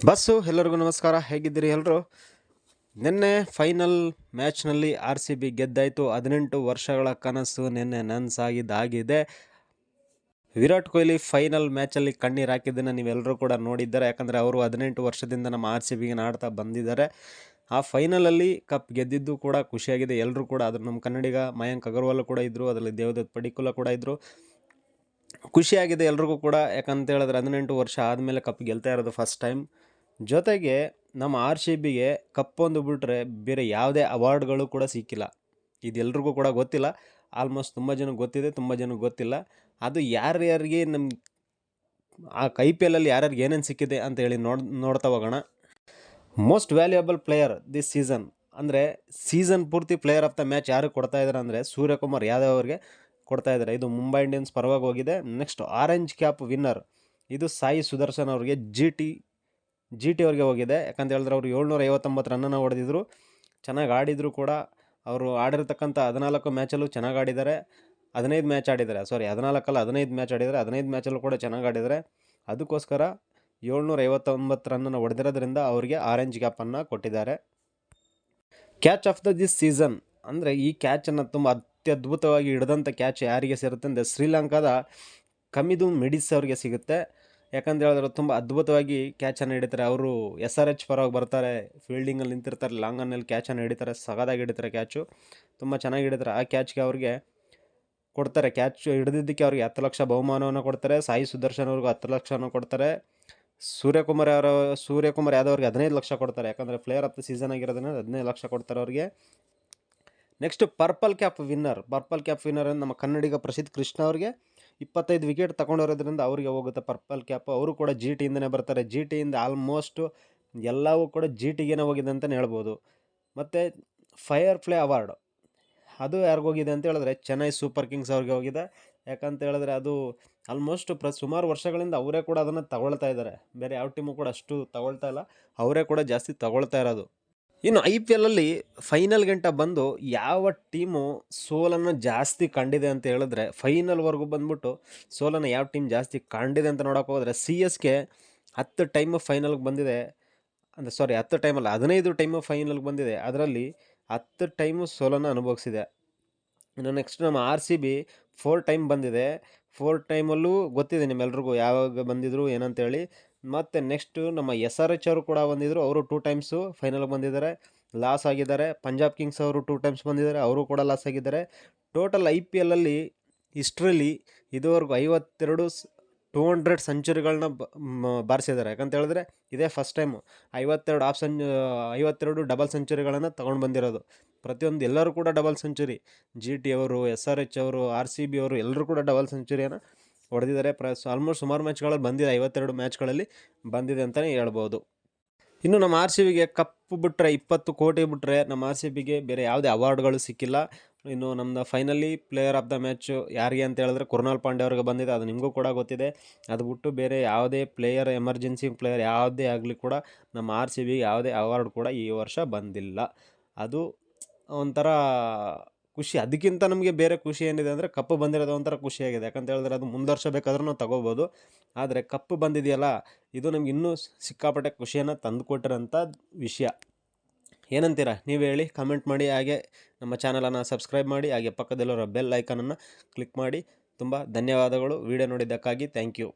Bus, ಎಲ್ಲರಿಗೂ ನಮಸ್ಕಾರ. ಹೇಗಿದ್ದೀರಿ ಎಲ್ಲರೂ? ನಿನ್ನೆ ಫೈನಲ್ ಮ್ಯಾಚ್ನಲ್ಲಿ ಆರ್ ಸಿ ಬಿ ಗೆದ್ದಾಯಿತು. ಹದಿನೆಂಟು ವರ್ಷಗಳ ಕನಸು ನಿನ್ನೆ ನನಸಾಗಿದ್ದಾಗಿದೆ. ವಿರಾಟ್ ಕೊಹ್ಲಿ ಫೈನಲ್ ಮ್ಯಾಚಲ್ಲಿ ಕಣ್ಣೀರು ಹಾಕಿದ್ದನ್ನು ನೀವೆಲ್ಲರೂ ಕೂಡ ನೋಡಿದ್ದಾರೆ. ಯಾಕಂದರೆ ಅವರು ಹದಿನೆಂಟು ವರ್ಷದಿಂದ ನಮ್ಮ ಆರ್ ಸಿ ಬಿಗೆ ಆಡ್ತಾ ಬಂದಿದ್ದಾರೆ. ಆ ಫೈನಲಲ್ಲಿ ಕಪ್ ಗೆದ್ದಿದ್ದು ಕೂಡ ಖುಷಿಯಾಗಿದೆ. ಎಲ್ಲರೂ ಕೂಡ ಅದ್ರ ನಮ್ಮ ಕನ್ನಡಿಗ ಮಯಾಂಕ್ ಅಗರ್ವಾಲ್ ಕೂಡ ಇದ್ದರು ಅದರಲ್ಲಿ ದೇವದತ್ ಪಡಿಕುಲ ಕೂಡ ಇದ್ದರು ಖುಷಿಯಾಗಿದೆ ಎಲ್ರಿಗೂ ಕೂಡ. ಯಾಕಂತ ಹೇಳಿದ್ರೆ ಹದಿನೆಂಟು ವರ್ಷ ಆದಮೇಲೆ ಕಪ್ ಗೆಲ್ತಾ ಇರೋದು ಫಸ್ಟ್ ಟೈಮ್ ಜೊತೆಗೆ ನಮ್ಮ ಆರ್ ಸಿ ಬಿಗೆ ಕಪ್ಪೊಂದು ಬಿಟ್ಟರೆ ಬೇರೆ ಯಾವುದೇ ಅವಾರ್ಡ್ಗಳು ಕೂಡ ಸಿಕ್ಕಿಲ್ಲ. ಇದೆಲ್ರಿಗೂ ಕೂಡ ಗೊತ್ತಿಲ್ಲ. ಆಲ್ಮೋಸ್ಟ್ ತುಂಬ ಜನಕ್ಕೆ ಗೊತ್ತಿದೆ, ತುಂಬ ಜನಕ್ಕೆ ಗೊತ್ತಿಲ್ಲ. ಅದು ಯಾರ್ಯಾರಿಗೆ ನಮ್ಮ ಆ ಐ ಪಿ ಎಲಲ್ಲಿ ಯಾರ್ಯಾರಿಗೆ ಏನೇನು ಸಿಕ್ಕಿದೆ ಅಂತ ಹೇಳಿ ನೋಡ್, ನೋಡ್ತಾ ಹೋಗೋಣ. Most valuable player this season ಅಂದರೆ ಸೀಸನ್ ಪೂರ್ತಿ ಪ್ಲೇಯರ್ ಆಫ್ ದ ಮ್ಯಾಚ್ ಯಾರಿಗೆ ಕೊಡ್ತಾ ಇದ್ದಾರೆ ಅಂದರೆ ಸೂರ್ಯಕುಮಾರ್ ಯಾದವ್ ಅವರಿಗೆ ಕೊಡ್ತಾ ಇದ್ದಾರೆ ಇದು ಮುಂಬೈ ಇಂಡಿಯನ್ಸ್ ಪರವಾಗಿ ಹೋಗಿದೆ. ನೆಕ್ಸ್ಟ್ ಆರೆಂಜ್ ಕ್ಯಾಪ್ ವಿನ್ನರ್ ಇದು ಸಾಯಿ ಸುದರ್ಶನ್ ಅವರಿಗೆ ಜಿ ಟಿ ಜಿ ಟಿ ಅವ್ರಿಗೆ ಹೋಗಿದೆ. ಯಾಕಂತ ಹೇಳಿದ್ರೆ ಅವರು ಏಳ್ನೂರ ಐವತ್ತೊಂಬತ್ತು ರನ್ನನ್ನು ಹೊಡೆದಿದ್ರು. ಚೆನ್ನಾಗಿ ಆಡಿದ್ರು ಕೂಡ. ಅವರು ಆಡಿರತಕ್ಕಂಥ ಹದಿನಾಲ್ಕು ಮ್ಯಾಚಲ್ಲೂ ಚೆನ್ನಾಗಿ ಆಡಿದ್ದಾರೆ. ಹದಿನೈದು ಮ್ಯಾಚ್ ಆಡಿದ್ದಾರೆ. ಸಾರಿ ಹದಿನಾಲ್ಕಲ್ಲ ಹದಿನೈದು ಮ್ಯಾಚ್ ಆಡಿದರೆ ಹದಿನೈದು ಮ್ಯಾಚಲ್ಲೂ ಕೂಡ ಚೆನ್ನಾಗಿ ಆಡಿದರೆ ಅದಕ್ಕೋಸ್ಕರ ಏಳ್ನೂರ ಐವತ್ತೊಂಬತ್ತು ರನ್ನನ್ನು ಹೊಡೆದಿರೋದ್ರಿಂದ ಅವರಿಗೆ ಆರೆಂಜ್ ಗ್ಯಾಪನ್ನು ಕೊಟ್ಟಿದ್ದಾರೆ. Catch of the this season ಅಂದರೆ ಈ ಕ್ಯಾಚನ್ನು ತುಂಬ ಅತ್ಯದ್ಭುತವಾಗಿ ಹಿಡಿದಂಥ ಕ್ಯಾಚ್ ಯಾರಿಗೆ ಸೇರುತ್ತೆ ಅಂದರೆ ಶ್ರೀಲಂಕಾದ ಕಮಿದು ಮಿಡಿಸ್ ಅವರಿಗೆ ಸಿಗುತ್ತೆ. ಯಾಕಂತ ಹೇಳಿದ್ರೆ, ತುಂಬ ಅದ್ಭುತವಾಗಿ ಕ್ಯಾಚನ್ನು ಹಿಡಿತಾರೆ. ಅವರು ಎಸ್ ಆರ್ ಎಚ್ ಪರವಾಗಿ ಬರ್ತಾರೆ ಫೀಲ್ಡಿಂಗಲ್ಲಿ ನಿಂತಿರ್ತಾರೆ ಲಾಂಗನ್ನಲ್ಲಿ ಕ್ಯಾಚನ್ನು ಹಿಡಿತಾರೆ, ಸಗದಾಗಿ ಹಿಡಿತಾರೆ ಕ್ಯಾಚು ತುಂಬ ಚೆನ್ನಾಗಿ ಹಿಡಿತಾರೆ. ಆ ಕ್ಯಾಚ್ಗೆ ಅವ್ರಿಗೆ ಕೊಡ್ತಾರೆ. ಕ್ಯಾಚ್ ಹಿಡಿದಿದ್ದಕ್ಕೆ ಅವ್ರಿಗೆ ಹತ್ತು ಲಕ್ಷ ಬಹುಮಾನವನ್ನು ಕೊಡ್ತಾರೆ. ಸಾಯಿ ಸುದರ್ಶನ್ ಅವ್ರಿಗೂ ಹತ್ತು ಲಕ್ಷನೂ ಕೊಡ್ತಾರೆ. ಸೂರ್ಯಕುಮಾರ್ ಅವರ ಸೂರ್ಯಕುಮಾರ್ ಯಾದವ್ ಅವ್ರಿಗೆ ಹದಿನೈದು ಲಕ್ಷ ಕೊಡ್ತಾರೆ. ಯಾಕಂದರೆ ಪ್ಲೇಯರ್ ಆಫ್ ದ ಸೀಸನ್ ಆಗಿರೋದನ್ನ ಹದಿನೈದು ಲಕ್ಷ ಕೊಡ್ತಾರೆ ಅವ್ರಿಗೆ. Next purple cap winner purple cap winner ನಮ್ಮ ಕನ್ನಡಿಗ ಪ್ರಸಿದ್ಧ ಕೃಷ್ಣ ಅವ್ರಿಗೆ. ಇಪ್ಪತ್ತೈದು ವಿಕೆಟ್ ತಗೊಂಡಿರೋದ್ರಿಂದ ಅವರಿಗೆ ಹೋಗುತ್ತೆ ಪರ್ಪಲ್ ಕ್ಯಾಪ್. ಅವರು ಕೂಡ ಜಿ ಟಿಯಿಂದನೇ ಬರ್ತಾರೆ. ಜಿ ಟಿಯಿಂದ ಆಲ್ಮೋಸ್ಟು ಎಲ್ಲವೂ ಕೂಡ ಜಿ ಟಿಗೇನೆ ಹೋಗಿದೆ ಅಂತಲೇ ಹೇಳ್ಬೋದು. ಮತ್ತು ಫೈರ್ ಫ್ಲೈ ಅವಾರ್ಡ್ ಅದು ಯಾರಿಗೋಗಿದೆ ಅಂತ ಹೇಳಿದ್ರೆ ಚೆನ್ನೈ ಸೂಪರ್ ಕಿಂಗ್ಸ್ ಅವ್ರಿಗೆ ಹೋಗಿದೆ. ಯಾಕಂತ ಹೇಳಿದ್ರೆ ಅದು ಆಲ್ಮೋಸ್ಟ್ ಪ್ರ ಸುಮಾರು ವರ್ಷಗಳಿಂದ ಅವರೇ ಕೂಡ ಅದನ್ನು ತಗೊಳ್ತಾ ಇದ್ದಾರೆ. ಬೇರೆ ಯಾವ ಟೀಮು ಕೂಡ ಅಷ್ಟು ತಗೊಳ್ತಾ ಇಲ್ಲ. ಅವರೇ ಕೂಡ ಜಾಸ್ತಿ ತಗೊಳ್ತಾ ಇರೋದು. ಇನ್ನು ಐ ಪಿ ಎಲಲ್ಲಿ ಫೈನಲ್ ಗಂಟ ಬಂದು ಯಾವ ಟೀಮು ಸೋಲನ್ನು ಜಾಸ್ತಿ ಕಂಡಿದೆ ಅಂತ ಹೇಳಿದ್ರೆ ಫೈನಲ್ವರೆಗೂ ಬಂದ್ಬಿಟ್ಟು ಸೋಲನ್ನು ಯಾವ ಟೀಮ್ ಜಾಸ್ತಿ ಕಂಡಿದೆ ಅಂತ ನೋಡೋಕೆ ಹೋದರೆ ಸಿ ಎಸ್ ಕೆ ಹತ್ತು ಟೈಮು ಫೈನಲ್ಗೆ ಬಂದಿದೆ. ಅಂದರೆ ಸಾರಿ ಹತ್ತು ಟೈಮಲ್ಲ ಹದಿನೈದು ಟೈಮು ಫೈನಲ್ಗೆ ಬಂದಿದೆ. ಅದರಲ್ಲಿ ಹತ್ತು ಟೈಮು ಸೋಲನ್ನು ಅನುಭವಿಸಿದೆ. ಇನ್ನು ನೆಕ್ಸ್ಟ್ ನಮ್ಮ R C B four time ಬಂದಿದೆ. ಫೋರ್ ಟೈಮಲ್ಲೂ ಗೊತ್ತಿದೆ ನಿಮ್ಮೆಲ್ರಿಗೂ ಯಾವಾಗ ಬಂದಿದ್ರು ಏನಂತೇಳಿ. ಮತ್ತು ನೆಕ್ಸ್ಟು ನಮ್ಮ ಎಸ್ ಆರ್ ಎಚ್ ಅವರು ಕೂಡ ಬಂದಿದ್ದರು ಅವರು ಟೂ ಟೈಮ್ಸು ಫೈನಲ್ಗೆ ಬಂದಿದ್ದಾರೆ. ಲಾಸ್ ಆಗಿದ್ದಾರೆ. ಪಂಜಾಬ್ ಕಿಂಗ್ಸ್ ಅವರು ಟೂ ಟೈಮ್ಸ್ ಬಂದಿದ್ದಾರೆ. ಅವರು ಕೂಡ ಲಾಸ್ ಆಗಿದ್ದಾರೆ. ಟೋಟಲ್ ಐ ಪಿ ಎಲ್ಲಲ್ಲಿ ಹಿಸ್ಟ್ರಿಲಿ ಇದುವರೆಗೂ ಐವತ್ತೆರಡು ಟೂ ಹಂಡ್ರೆಡ್ ಸೆಂಚುರಿಗಳನ್ನ ಬಾರಿಸಿದ್ದಾರೆ. ಯಾಕಂತ ಹೇಳಿದ್ರೆ ಇದೇ ಫಸ್ಟ್ ಟೈಮು ಐವತ್ತೆರಡು ಆಫ್ ಸೆಂಚ್ ಐವತ್ತೆರಡು ಡಬಲ್ ಸೆಂಚುರಿಗಳನ್ನು ತೊಗೊಂಡು ಬಂದಿರೋದು. ಪ್ರತಿಯೊಂದು ಎಲ್ಲರೂ ಕೂಡ ಡಬಲ್ ಸೆಂಚುರಿ ಜಿ ಟಿ ಅವರು ಎಸ್ ಆರ್ ಎಚ್ ಅವರು ಆರ್ ಸಿ ಬಿ ಅವರು ಎಲ್ಲರೂ ಕೂಡ ಡಬಲ್ ಸೆಂಚುರಿಯನ್ನು ಹೊಡೆದಿದ್ದಾರೆ. ಪ್ರಸ್ ಆಲ್ಮೋಸ್ಟ್ ಸುಮಾರು ಮ್ಯಾಚ್ಗಳಲ್ಲಿ ಬಂದಿದೆ. ಐವತ್ತೆರಡು ಮ್ಯಾಚ್ಗಳಲ್ಲಿ ಬಂದಿದೆ ಅಂತಲೇ ಹೇಳ್ಬೋದು. ಇನ್ನು ನಮ್ಮ ಆರ್ ಸಿ ಬಿಗೆ ಕಪ್ಪು ಬಿಟ್ಟರೆ ಇಪ್ಪತ್ತು ಕೋಟಿ ಬಿಟ್ಟರೆ ನಮ್ಮ ಆರ್ ಸಿ ಬಿಗೆ ಬೇರೆ ಯಾವುದೇ ಅವಾರ್ಡ್ಗಳು ಸಿಕ್ಕಿಲ್ಲ. ಇನ್ನು ನಮ್ಮದು finally player of the match ಯಾರಿಗೆ ಅಂತ ಹೇಳಿದ್ರೆ ಕುರ್ನಾಲ್ ಪಾಂಡೆ ಅವ್ರಿಗೆ ಬಂದಿದೆ. ಅದು ನಿಮಗೂ ಕೂಡ ಗೊತ್ತಿದೆ. ಅದು ಬಿಟ್ಟು ಬೇರೆ ಯಾವುದೇ ಪ್ಲೇಯರ್ ಎಮರ್ಜೆನ್ಸಿ ಪ್ಲೇಯರ್ ಯಾವುದೇ ಆಗಲಿ ಕೂಡ ನಮ್ಮ ಆರ್ ಸಿ ಬಿಗೆ ಯಾವುದೇ ಅವಾರ್ಡ್ ಕೂಡ ಈ ವರ್ಷ ಬಂದಿಲ್ಲ. ಅದು ಒಂಥರ ಖುಷಿ. ಅದಕ್ಕಿಂತ ನಮಗೆ ಬೇರೆ ಖುಷಿ ಏನಿದೆ ಅಂದರೆ ಕಪ್ಪು ಬಂದಿರೋದು ಒಂಥರ ಖುಷಿಯಾಗಿದೆ ಯಾಕಂತ ಹೇಳಿದ್ರೆ ಅದು ಮುಂದುವರ್ಸಬೇಕಾದ್ರೂ ನಾವು ತಗೋಬೋದು. ಆದರೆ ಕಪ್ಪು ಬಂದಿದೆಯಲ್ಲ, ಇದು ನಮ್ಗೆ ಇನ್ನೂ ಸಿಕ್ಕಾಪಟ್ಟೆ ಖುಷಿಯನ್ನು ತಂದುಕೊಟ್ಟಿರೋಂಥ ವಿಷಯ. ಏನಂತೀರಾ? ನೀವು ಹೇಳಿ ಕಮೆಂಟ್ ಮಾಡಿ. ಹಾಗೆ ನಮ್ಮ ಚಾನಲನ್ನು ಸಬ್ಸ್ಕ್ರೈಬ್ ಮಾಡಿ. ಹಾಗೆ ಪಕ್ಕದಲ್ಲಿರೋ ಬೆಲ್ ಐಕನನ್ನು ಕ್ಲಿಕ್ ಮಾಡಿ. ತುಂಬ ಧನ್ಯವಾದಗಳು. Video ನೋಡಿದ್ದಕ್ಕಾಗಿ thank you